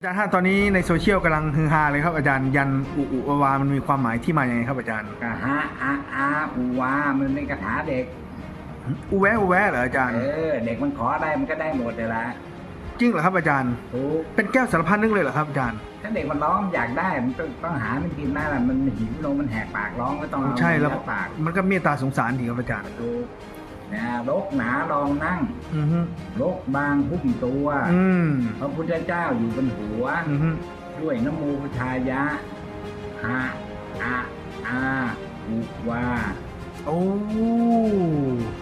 อาจารย์ฮะตอนนี้ในโซเชียลกำลังฮือฮาเลยครับอาจารย์ยันอุอุอวามันมีความหมายที่มาอย่างไงครับอาจารย์กะฮะอาอาอูวามันเป็นคาถาเด็ก อุแวะอุแวะเหรออาจารย์ เออ เด็กมันขอได้มันก็ได้หมดเลยละจริงเหรอครับอาจารย์ ถูกเป็นแก้วสารพัดนึกเลยเหรอครับอาจารย์ ถ้าเด็กมันร้องอยากได้มันต้องต้องหามันกินได้ละมันหิวโนมมันแหกปากร้องก็ต้องเอาใช่แล้วยัดปากมันก็เมตตาสงสารดีครับอาจารย์ ถูก นะลกหนาลองนั่งอือฮึลกบางหุ้มตัวอืมพระพุทธเจ้าอยู่บนหัว อือฮึด้วยนโมพุทธายะฮะอาอาอุวาโอ้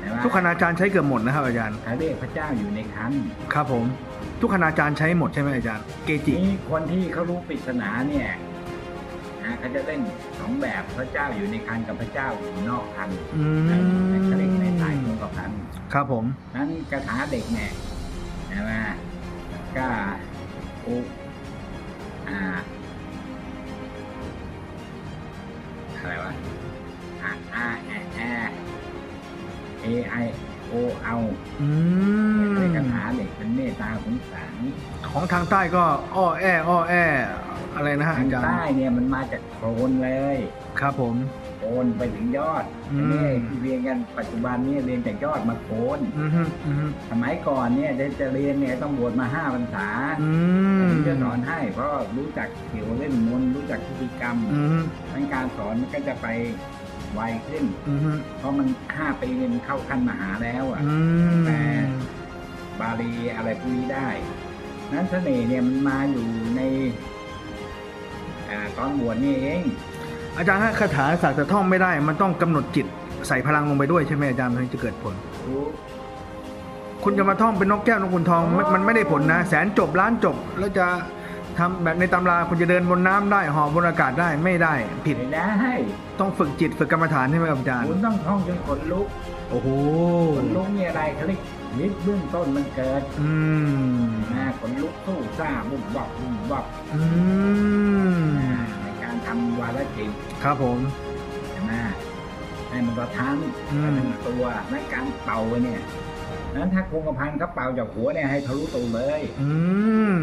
เห็นไหมทุกคณาจารย์ใช้เกือบหมดนะครับอาจารย์ เขาเรียกพระเจ้าอยู่ในคันครับผม ทุกคณาจารย์ใช้หมดใช่ไหมอาจารย์ เกจิ นี่คนที่เขารู้ปริศนาเนี่ยนะเขาจะเล่นสองแบบพระเจ้าอยู่ในคันกับพระเจ้าอยู่นอกคัน อืในมเขาเรีย กในสายคงกับคันครับผมนั้นคาถาเด็กเนี่ยใช่ไหมก็อุอ่าอะไรวะอ่าอาแอแอเอไอโอเอาอืมเป็นคาถาเด็กเป็นเมตตาสงสารของทางใต้ก็อ้อแอ้อแอ อะไรนะฮะทาอางจารย์ใต้เนี่ยมันมาจากโคลนเลยครับผม โคนไปถึงยอดอืมอันนี้ที่เรียนกันปัจจุบันนี่เรียนจากยอดมาโคนอือฮึอือฮึสมัยก่อนเนี่ยจะเรียนเนี่ยต้องบวชมาห้าพรรษาอืมถึงจะสอนให้เพราะรู้จักเขียวเล่นมนต์รู้จักพิธีกรรมอือฮึทั้งการสอนมันก็จะไปไวขึ้น อือฮึเพราะมันห้าปีเนี่ยมันเข้าขั้นมหาแล้วอะ อืแต่มบาลีอะไรพวกนี้ได้ นั้นเสน่ห์เนี่ยมันมาอยู่ใน อ่าตอนบวชนี่เอง อาจารย์ฮะคาถาสักแต่ท่องไม่ได้ มันต้องกำหนดจิตใส่พลังลงไปด้วยใช่ไหมอาจารย์ถึงจะเกิดผล รู้คุณจะมาท่องเป็นนกแก้วนกขุนทองมันมันไม่ได้ผลนะ แสนจบล้านจบ แล้วจะทำแบบในตำราคุณจะเดินบนน้ำได้เหอบนอากาศได้ไม่ได้ผิดไม่ได้ต้องฝึกจิตฝึกกรรมฐานใช่ไหมครับอาจารย์ คุณต้องท่องจนขนลุกโอ้โหขนลุกเนี่ยอะไรเขาเรียกฤทธิ์เบื้องต้นมันเกิดอืมนะขนลุกสู้ซ่าบุบวับบุบวับ อืม วาระจิตครับผมใช่ไหมให้มันประทานอืมทั้งตัวและการเป่าเนี่ยนั้นถ้าคงกระพันเขาเป่าจากหัวเนี่ยให้ทะลุตัวเลย อืม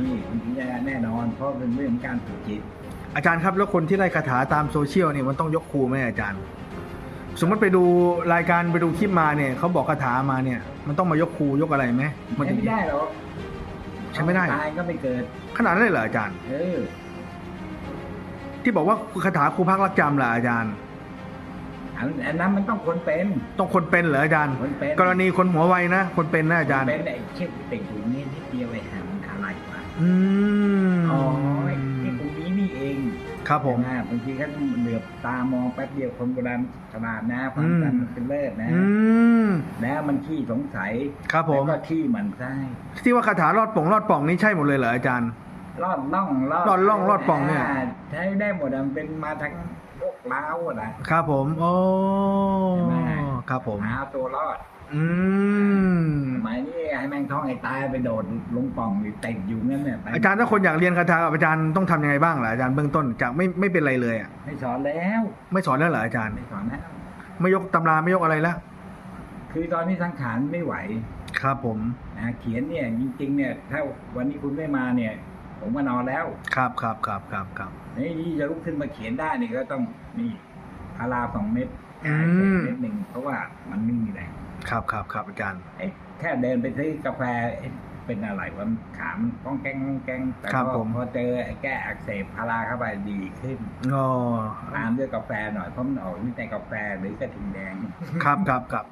นี่มันถึงจะแน่นอนเพราะเป็นเรื่องการฝึกจิต อาจารย์ครับแล้วคนที่ไล่คาถาตามโซเชียลเนี่ยมันต้องยกครูไหมอาจารย์ สมมติไปดูรายการไปดูคลิปมาเนี่ยเขาบอกคาถามาเนี่ย มันต้องมายกครูยกอะไรไหมมันใช้ถึงไม่ได้หรอกใช้ไม่ได้ตายก็ไม่เกิด ขนาดนั้นเลยเหรออาจารย์ เออ ที่บอกว่าคาถาครูพักรักจำล่ะอาจารย์ อันอันนั้นมันต้องคนเป็นต้องคนเป็นเหรออาจารย์ คนเป็นกรณีคนหัวไวนะคนเป็นนะอาจารย์ เป็นไอ้เช่นติดอยู่นี่นิดเดียวไอ้หามันอะไรวะอืมอ๋อไอ้ที่ตรงนี้นี่เองครับผม นะบางทีก็เหลือบตามองแป๊บเดียวคนโบราณขนาดนะความจำมันเป็นเลิศนะอืมแล้วมันขี้สงสัยครับผม แล้วก็ขี้หมันไส้ที่ว่าคาถารอดป่องรอดป่องนี่ใช่หมดเลยเหรออาจารย์ รอดล่องรอดรอดล่องรอดป่องเนี่ยาใช้ได้หมดอะมันเป็นมาทางโรคล้าวอะนะ ครับผม โอ้เห็นไหม ครับผม หาตัวรอดอืม สมัยนี้ให้แม่งท้องไอ้ตายไปโดดลงป่องหรือเต็งอยู่นั่นเนี่ยไปอาจารย์ถ้าคนอยากเรียนคาถากับอาจารย์ต้องทำยังไงบ้างล่ะอาจารย์เบื้องต้นจากไม่ไม่เป็นไรเลยอะไม่สอนแล้วไม่สอนแล้วเหรออาจารย์ ไม่สอนแล้วไม่ยกตำราไม่ยกอะไรแล้วคือตอนนี้สังขารไม่ไหว ครับผม นะเขียนเนี่ยจริงๆเนี่ยถ้าวันนี้คุณไม่มาเนี่ย ผมก็นอนแล้ว ครับครับครับครับครับนี่ที่จะลุกขึ้นมาเขียนได้นี่ก็ต้องมีพาราสองเม็ดอืมเม็ดหนึ่งเพราะว่ามันไม่มีแรงครับครับครับอาจารย์ไอ้แค่เดินไปซื้อกาแฟเอ๊ะเป็นอะไรวะขามนก้องแกงก้องแกงแต่ครับพอผมพอเจอไอ้แก้อักเสบพาราเข้าไปดีขึ้นอ๋อตามด้วยกาแฟหน่อยเพราะมันออกฤทธิ์ในกาแฟหรือกระทิงแดง ครับครับครับ